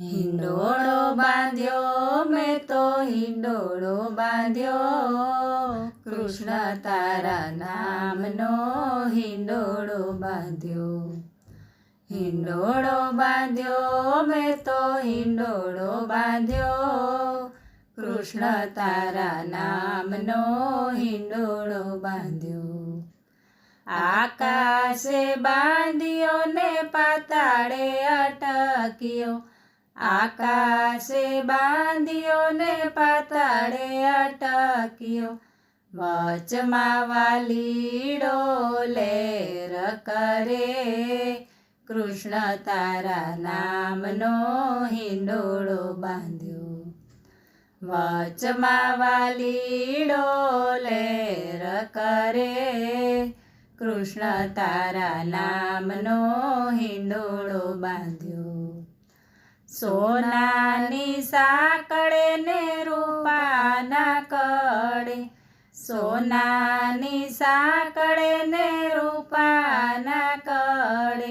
હિંડોળો બાંધ્યો મેં તો હિંડોળો બાંધ્યો. કૃષ્ણ તારા નામનો હિંડોળો બાંધ્યો. હિંડોળો બાંધ્યો મેં તો હિંડોળો બાંધ્યો. કૃષ્ણ તારા નામનો હિંડોળો બાંધ્યો. આકાશે બાંધ્યો ને પાતાળે અટક્યો. આકાશે બાંધ્યો ને પાતાળે અટક્યો. વચમાં વાલીડો લેર કરે. કૃષ્ણ તારા નામનો હિંડોળો બાંધ્યો. વચમાં વાલીડો લેર કરે. કૃષ્ણ તારા નામનો હિંડોળો બાંધ્યો. સોનાની સાકળે ને રૂપાના કડે સોનાની સાકળે ને રૂપાના કડે